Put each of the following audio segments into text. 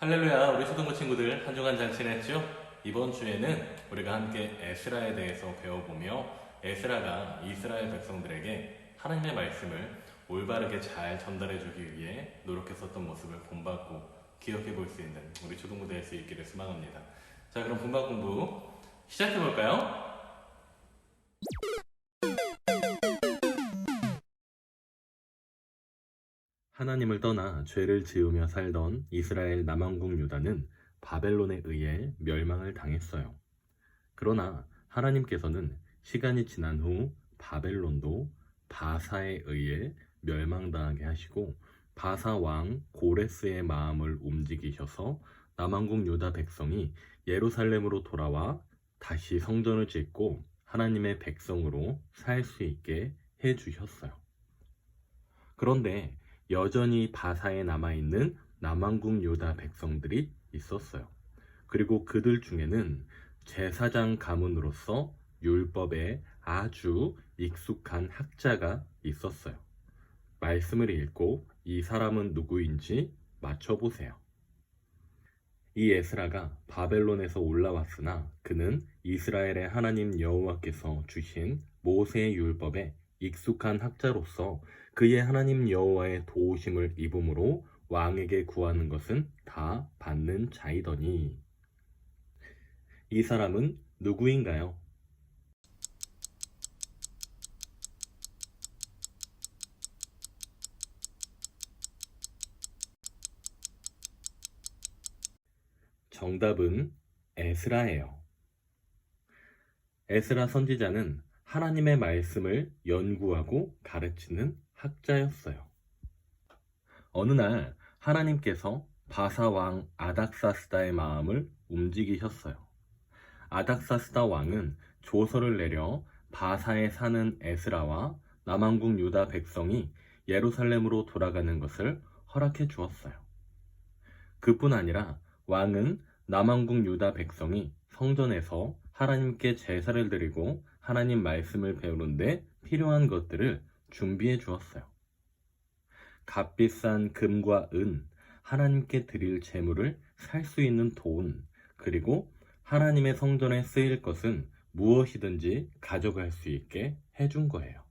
할렐루야, 우리 초등부 친구들 한 주간 잘 지냈죠? 이번 주에는 우리가 함께 에스라에 대해서 배워보며 에스라가 이스라엘 백성들에게 하나님의 말씀을 올바르게 잘 전달해주기 위해 노력했었던 모습을 본받고 기억해 볼 수 있는 우리 초등부 될 수 있기를 소망합니다. 자, 그럼 본받 공부 시작해 볼까요? 하나님을 떠나 죄를 지으며 살던 이스라엘 남왕국 유다는 바벨론에 의해 멸망을 당했어요. 그러나 하나님께서는 시간이 지난 후 바벨론도 바사에 의해 멸망당하게 하시고 바사 왕 고레스의 마음을 움직이셔서 남왕국 유다 백성이 예루살렘으로 돌아와 다시 성전을 짓고 하나님의 백성으로 살 수 있게 해 주셨어요. 그런데 여전히 바사에 남아있는 남왕국 유다 백성들이 있었어요. 그리고 그들 중에는 제사장 가문으로서 율법에 아주 익숙한 학자가 있었어요. 말씀을 읽고 이 사람은 누구인지 맞춰보세요. 이 에스라가 바벨론에서 올라왔으나 그는 이스라엘의 하나님 여호와께서 주신 모세의 율법에 익숙한 학자로서 그의 하나님 여호와의 도우심을 입음으로 왕에게 구하는 것은 다 받는 자이더니 이 사람은 누구인가요? 정답은 에스라예요. 에스라 선지자는 하나님의 말씀을 연구하고 가르치는 학자였어요. 어느 날 하나님께서 바사 왕 아닥사스다의 마음을 움직이셨어요. 아닥사스다 왕은 조서를 내려 바사에 사는 에스라와 남왕국 유다 백성이 예루살렘으로 돌아가는 것을 허락해 주었어요. 그뿐 아니라 왕은 남왕국 유다 백성이 성전에서 하나님께 제사를 드리고 하나님 말씀을 배우는데 필요한 것들을 준비해 주었어요. 값비싼 금과 은, 하나님께 드릴 재물을 살 수 있는 돈, 그리고 하나님의 성전에 쓰일 것은 무엇이든지 가져갈 수 있게 해준 거예요.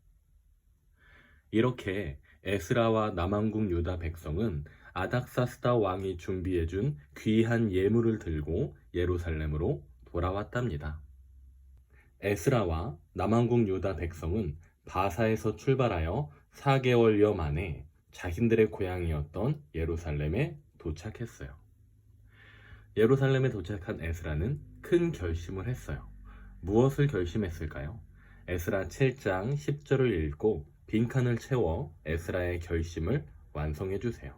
이렇게 에스라와 남왕국 유다 백성은 아닥사스다 왕이 준비해준 귀한 예물을 들고 예루살렘으로 돌아왔답니다. 에스라와 남왕국 유다 백성은 바사에서 출발하여 4개월여 만에 자신들의 고향이었던 예루살렘에 도착했어요. 예루살렘에 도착한 에스라는 큰 결심을 했어요. 무엇을 결심했을까요? 에스라 7장 10절을 읽고 빈칸을 채워 에스라의 결심을 완성해 주세요.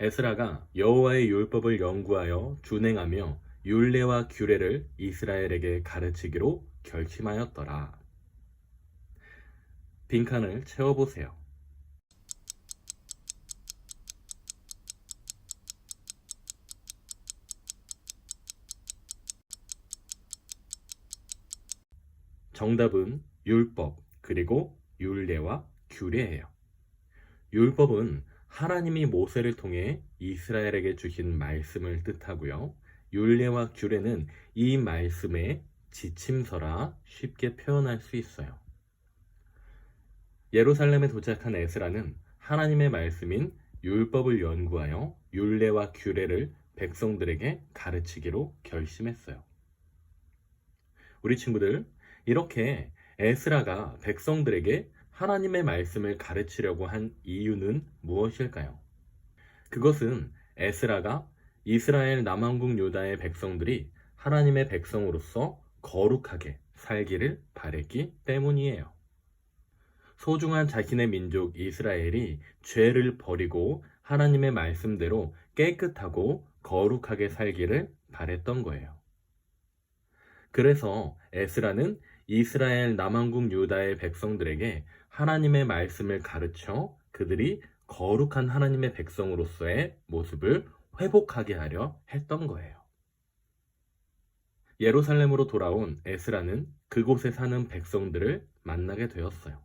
에스라가 여호와의 율법을 연구하여 준행하며 율례와 규례를 이스라엘에게 가르치기로 결심하였더라. 빈칸을 채워보세요. 정답은 율법 그리고 율례와 규례예요. 율법은 하나님이 모세를 통해 이스라엘에게 주신 말씀을 뜻하고요. 율례와 규례는 이 말씀의 지침서라 쉽게 표현할 수 있어요. 예루살렘에 도착한 에스라는 하나님의 말씀인 율법을 연구하여 율례와 규례를 백성들에게 가르치기로 결심했어요. 우리 친구들, 이렇게 에스라가 백성들에게 하나님의 말씀을 가르치려고 한 이유는 무엇일까요? 그것은 에스라가 이스라엘 남왕국 유다의 백성들이 하나님의 백성으로서 거룩하게 살기를 바랬기 때문이에요. 소중한 자신의 민족 이스라엘이 죄를 버리고 하나님의 말씀대로 깨끗하고 거룩하게 살기를 바랬던 거예요. 그래서 에스라는 이스라엘 남왕국 유다의 백성들에게 하나님의 말씀을 가르쳐 그들이 거룩한 하나님의 백성으로서의 모습을 회복하게 하려 했던 거예요. 예루살렘으로 돌아온 에스라는 그곳에 사는 백성들을 만나게 되었어요.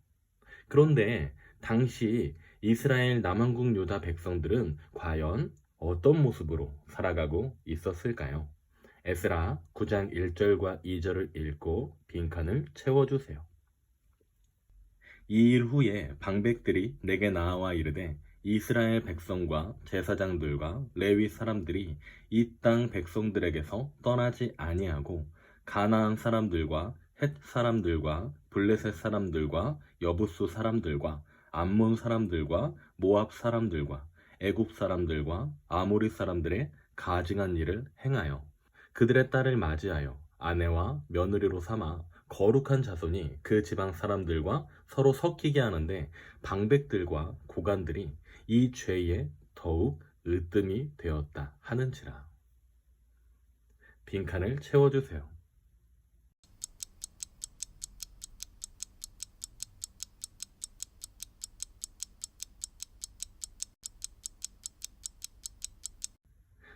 그런데 당시 이스라엘 남왕국 유다 백성들은 과연 어떤 모습으로 살아가고 있었을까요? 에스라 9장 1절과 2절을 읽고 빈칸을 채워주세요. 이 일 후에 방백들이 내게 나와 이르되 이스라엘 백성과 제사장들과 레위 사람들이 이 땅 백성들에게서 떠나지 아니하고 가나안 사람들과 헷 사람들과 블레셋 사람들과 여부수 사람들과 암몬 사람들과 모압 사람들과 애굽 사람들과 아모리 사람들의 가증한 일을 행하여 그들의 딸을 맞이하여 아내와 며느리로 삼아 거룩한 자손이 그 지방 사람들과 서로 섞이게 하는데 방백들과 고관들이 이 죄에 더욱 으뜸이 되었다 하는지라. 빈칸을 채워주세요.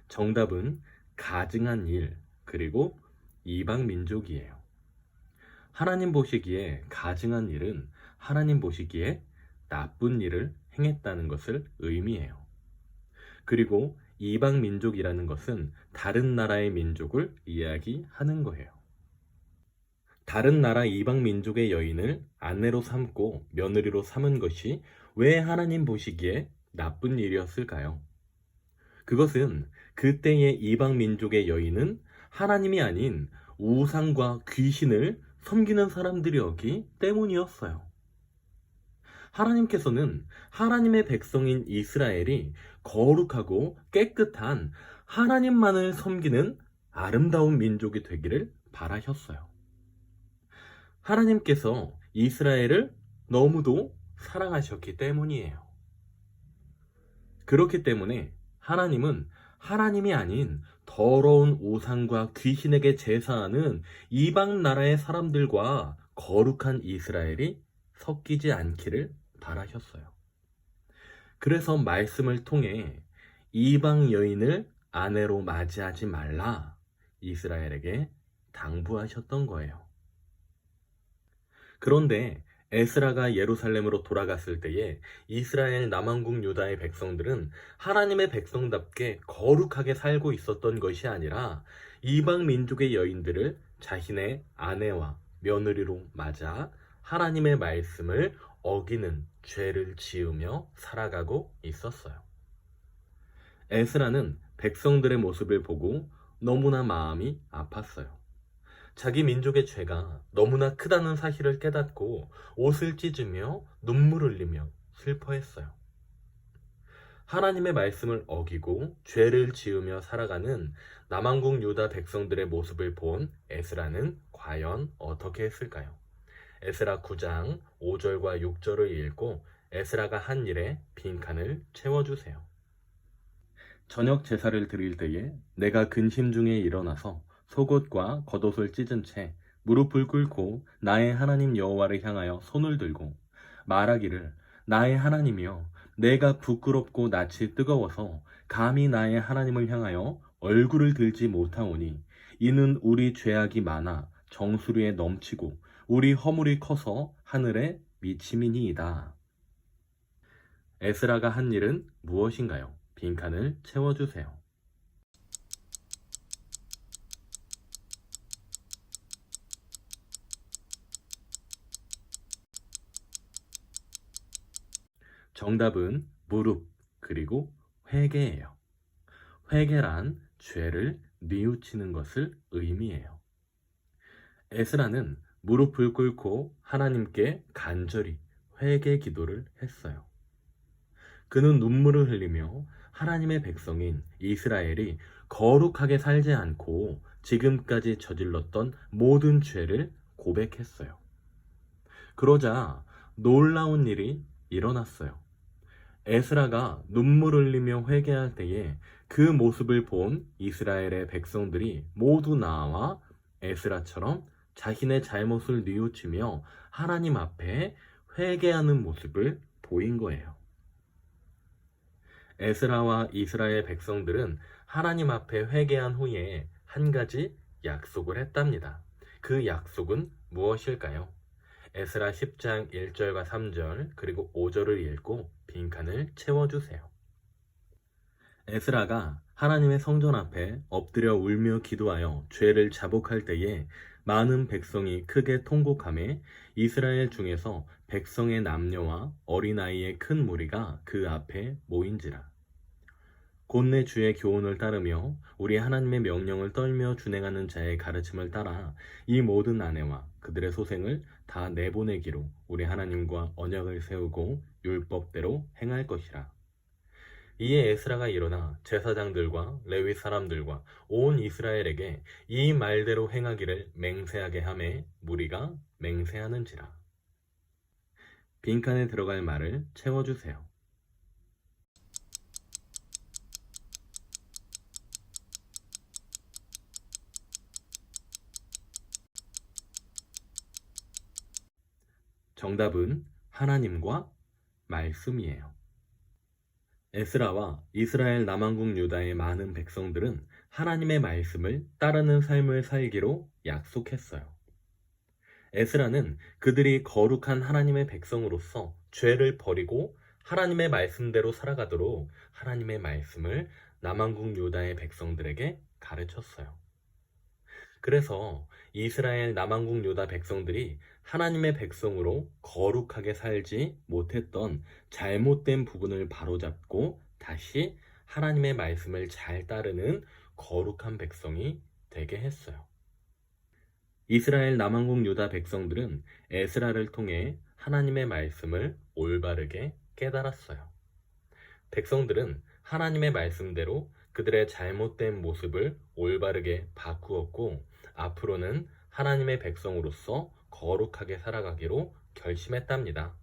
정답은 가증한 일, 그리고 이방 민족이에요. 하나님 보시기에 가증한 일은 하나님 보시기에 나쁜 일을 행했다는 것을 의미해요. 그리고 이방 민족이라는 것은 다른 나라의 민족을 이야기하는 거예요. 다른 나라 이방 민족의 여인을 아내로 삼고 며느리로 삼은 것이 왜 하나님 보시기에 나쁜 일이었을까요? 그것은 그때의 이방 민족의 여인은 하나님이 아닌 우상과 귀신을 섬기는 사람들이었기 때문이었어요. 하나님께서는 하나님의 백성인 이스라엘이 거룩하고 깨끗한 하나님만을 섬기는 아름다운 민족이 되기를 바라셨어요. 하나님께서 이스라엘을 너무도 사랑하셨기 때문이에요. 그렇기 때문에 하나님은 하나님이 아닌 더러운 우상과 귀신에게 제사하는 이방 나라의 사람들과 거룩한 이스라엘이 섞이지 않기를 바라셨어요. 그래서 말씀을 통해 이방 여인을 아내로 맞이하지 말라 이스라엘에게 당부하셨던 거예요. 그런데 에스라가 예루살렘으로 돌아갔을 때에 이스라엘 남왕국 유다의 백성들은 하나님의 백성답게 거룩하게 살고 있었던 것이 아니라 이방 민족의 여인들을 자신의 아내와 며느리로 맞아 하나님의 말씀을 어기는 죄를 지으며 살아가고 있었어요. 에스라는 백성들의 모습을 보고 너무나 마음이 아팠어요. 자기 민족의 죄가 너무나 크다는 사실을 깨닫고 옷을 찢으며 눈물 흘리며 슬퍼했어요. 하나님의 말씀을 어기고 죄를 지으며 살아가는 남왕국 유다 백성들의 모습을 본 에스라는 과연 어떻게 했을까요? 에스라 9장 5절과 6절을 읽고 에스라가 한 일에 빈칸을 채워주세요. 저녁 제사를 드릴 때에 내가 근심 중에 일어나서 속옷과 겉옷을 찢은 채 무릎을 꿇고 나의 하나님 여호와를 향하여 손을 들고 말하기를 나의 하나님이여 내가 부끄럽고 낯이 뜨거워서 감히 나의 하나님을 향하여 얼굴을 들지 못하오니 이는 우리 죄악이 많아 정수리에 넘치고 우리 허물이 커서 하늘에 미침이니이다. 에스라가 한 일은 무엇인가요? 빈칸을 채워주세요. 정답은 무릎 그리고 회개예요. 회개란 죄를 뉘우치는 것을 의미해요. 에스라는 무릎을 꿇고 하나님께 간절히 회개 기도를 했어요. 그는 눈물을 흘리며 하나님의 백성인 이스라엘이 거룩하게 살지 않고 지금까지 저질렀던 모든 죄를 고백했어요. 그러자 놀라운 일이 일어났어요. 에스라가 눈물 흘리며 회개할 때에 그 모습을 본 이스라엘의 백성들이 모두 나와 에스라처럼 자신의 잘못을 뉘우치며 하나님 앞에 회개하는 모습을 보인 거예요. 에스라와 이스라엘 백성들은 하나님 앞에 회개한 후에 한 가지 약속을 했답니다. 그 약속은 무엇일까요? 에스라 10장 1절과 3절 그리고 5절을 읽고 빈칸을 채워주세요. 에스라가 하나님의 성전 앞에 엎드려 울며 기도하여 죄를 자복할 때에 많은 백성이 크게 통곡함에 이스라엘 중에서 백성의 남녀와 어린아이의 큰 무리가 그 앞에 모인지라. 곧내 주의 교훈을 따르며 우리 하나님의 명령을 떨며 준행하는 자의 가르침을 따라 이 모든 아내와 그들의 소생을 다 내보내기로 우리 하나님과 언약을 세우고 율법대로 행할 것이라. 이에 에스라가 일어나 제사장들과 레위 사람들과 온 이스라엘에게 이 말대로 행하기를 맹세하게 하매 무리가 맹세하는지라. 빈칸에 들어갈 말을 채워주세요. 정답은 하나님과 말씀이에요. 에스라와 이스라엘 남왕국 유다의 많은 백성들은 하나님의 말씀을 따르는 삶을 살기로 약속했어요. 에스라는 그들이 거룩한 하나님의 백성으로서 죄를 버리고 하나님의 말씀대로 살아가도록 하나님의 말씀을 남왕국 유다의 백성들에게 가르쳤어요. 그래서 이스라엘 남왕국 유다 백성들이 하나님의 백성으로 거룩하게 살지 못했던 잘못된 부분을 바로잡고 다시 하나님의 말씀을 잘 따르는 거룩한 백성이 되게 했어요. 이스라엘 남왕국 유다 백성들은 에스라를 통해 하나님의 말씀을 올바르게 깨달았어요. 백성들은 하나님의 말씀대로 그들의 잘못된 모습을 올바르게 바꾸었고 앞으로는 하나님의 백성으로서 거룩하게 살아가기로 결심했답니다.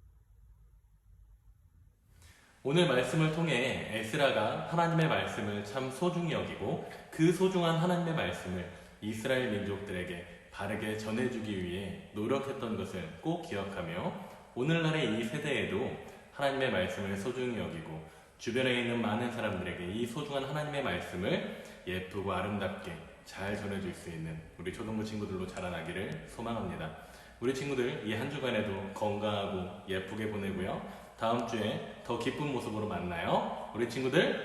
오늘 말씀을 통해 에스라가 하나님의 말씀을 참 소중히 여기고 그 소중한 하나님의 말씀을 이스라엘 민족들에게 바르게 전해주기 위해 노력했던 것을 꼭 기억하며 오늘날의 이 세대에도 하나님의 말씀을 소중히 여기고 주변에 있는 많은 사람들에게 이 소중한 하나님의 말씀을 예쁘고 아름답게 잘 전해줄 수 있는 우리 초등부 친구들로 자라나기를 소망합니다. 우리 친구들 이 한 주간에도 건강하고 예쁘게 보내고요. 다음 주에 더 기쁜 모습으로 만나요. 우리 친구들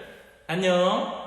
안녕!